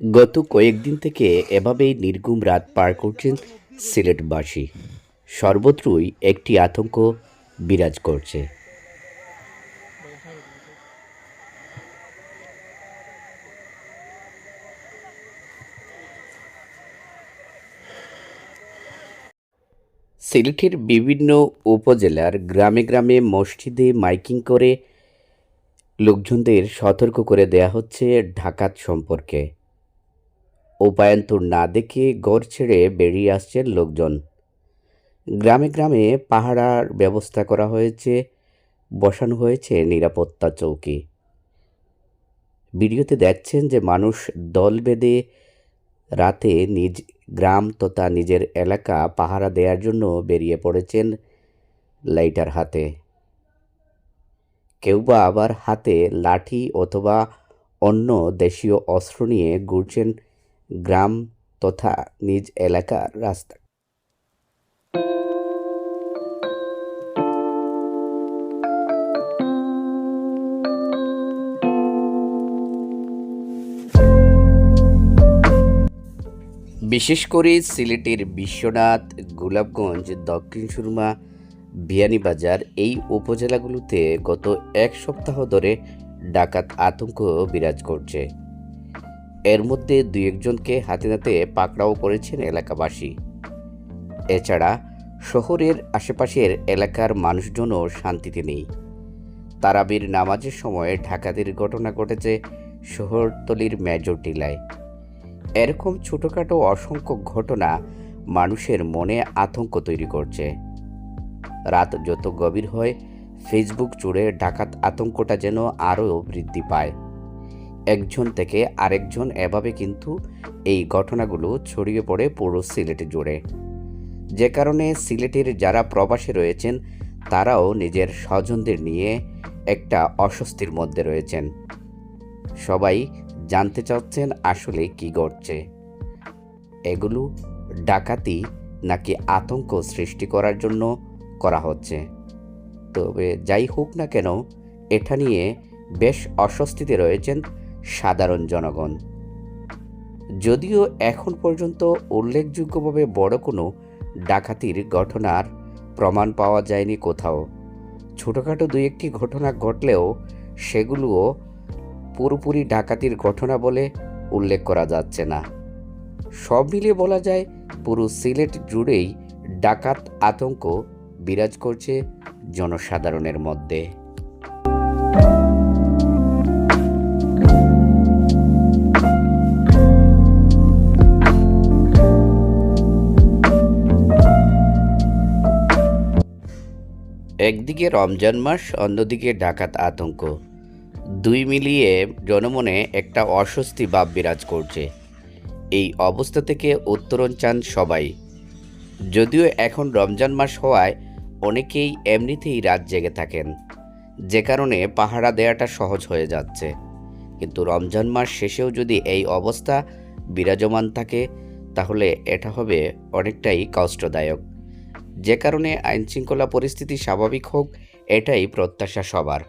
গত কয়েকদিন থেকে এভাবেই নির্গুম রাত পার করছেন সিলেটবাসী। সর্বত্রই একটি আতঙ্ক বিরাজ করছে। সিলেটের বিভিন্ন উপজেলার গ্রামে গ্রামে মসজিদে মাইকিং করে লোকজনদের সতর্ক করে দেয়া হচ্ছে ঢাকাত সম্পর্কে। উপায়ন্তর না দেখে গড় ছেড়ে বেরিয়ে আসছেন লোকজন। গ্রামে গ্রামে পাহারার ব্যবস্থা করা হয়েছে, বসানো হয়েছে নিরাপত্তা চৌকি। ভিডিওতে দেখছেন যে মানুষ দল বেঁধে রাতে নিজ গ্রাম তথা নিজের এলাকা পাহারা দেওয়ার জন্য বেরিয়ে পড়েছেন লাইটার হাতে। কেউ বা আবার হাতে লাঠি অথবা অন্য দেশীয় অস্ত্র নিয়ে ঘুরছেন গ্রাম তথা নিজ এলাকার রাস্তা বিশেষ করে সিলেটের বিশ্বনাথ, গোলাপগঞ্জ, দক্ষিণ সুরমা বিয়ানীবাজার এই উপজেলাগুলোতে গত এক সপ্তাহ ধরে ডাকাত আতঙ্ক বিরাজ করছে। এর মধ্যে দুই একজনকে হাতে নাতে পাকড়াও করেছেন এলাকাবাসী। এছাড়া শহরের আশেপাশের এলাকার মানুষজনও শান্তিতে নেই। তারাবির নামাজের সময় ঢাকাতির ঘটনা ঘটেছে শহরতলির মেজর টিলায়। এরকম ছোটোখাটো অসংখ্য ঘটনা মানুষের মনে আতঙ্ক তৈরি করছে। রাত যত গভীর হয় ফেসবুক জুড়ে ডাকাত আতঙ্কটা যেন আরও বৃদ্ধি পায়। একজন থেকে আরেকজন এভাবে কিন্তু এই ঘটনাগুলো ছড়িয়ে পড়ে পুরো সিলেট জুড়ে। যে কারণে সিলেটের যারা প্রবাসে রয়েছেন, তারাও নিজের স্বজনদের নিয়ে একটা অস্বস্তির মধ্যে রয়েছেন। সবাই জানতে চাচ্ছেন আসলে কি ঘটছে। এগুলো ডাকাতি নাকি আতঙ্ক সৃষ্টি করার জন্য করা হচ্ছে। তবে যাই হোক না কেন, এটা নিয়ে বেশ অস্বস্তিতে রয়েছেন সাধারণ জনগণ। যদিও এখন পর্যন্ত উল্লেখযোগ্যভাবে বড় কোনো ডাকাতির ঘটনার প্রমাণ পাওয়া যায়নি কোথাও। ছোটোখাটো দুই একটি ঘটনা ঘটলেও সেগুলোও পুরোপুরি ডাকাতির ঘটনা বলে উল্লেখ করা যাচ্ছে না। সব মিলিয়ে বলা যায় পুরো সিলেট জুড়েই ডাকাত আতঙ্ক বিরাজ করছে জনসাধারণের মধ্যে। একদিকে রমজান মাস, অন্যদিকে ডাকাত আতঙ্ক। দুই মিলিয়ে জনমনে একটা অস্বস্তি ভাব বিরাজ করছে। এই অবস্থা থেকে উত্তরণ চান সবাই। যদিও এখন রমজান মাস হওয়ায় অনেকেই এমনিতেই রাত জেগে থাকেন। যে কারণে পাহারা দেওয়াটা সহজ হয়ে যাচ্ছে। কিন্তু রমজান মাস শেষেও যদি এই অবস্থা বিরাজমান থাকে, তাহলে এটা হবে অনেকটাই কষ্টদায়ক। যে কারণে আইনশৃঙ্খলা পরিস্থিতি স্বাভাবিক হোক, এটাই প্রত্যাশা সবার।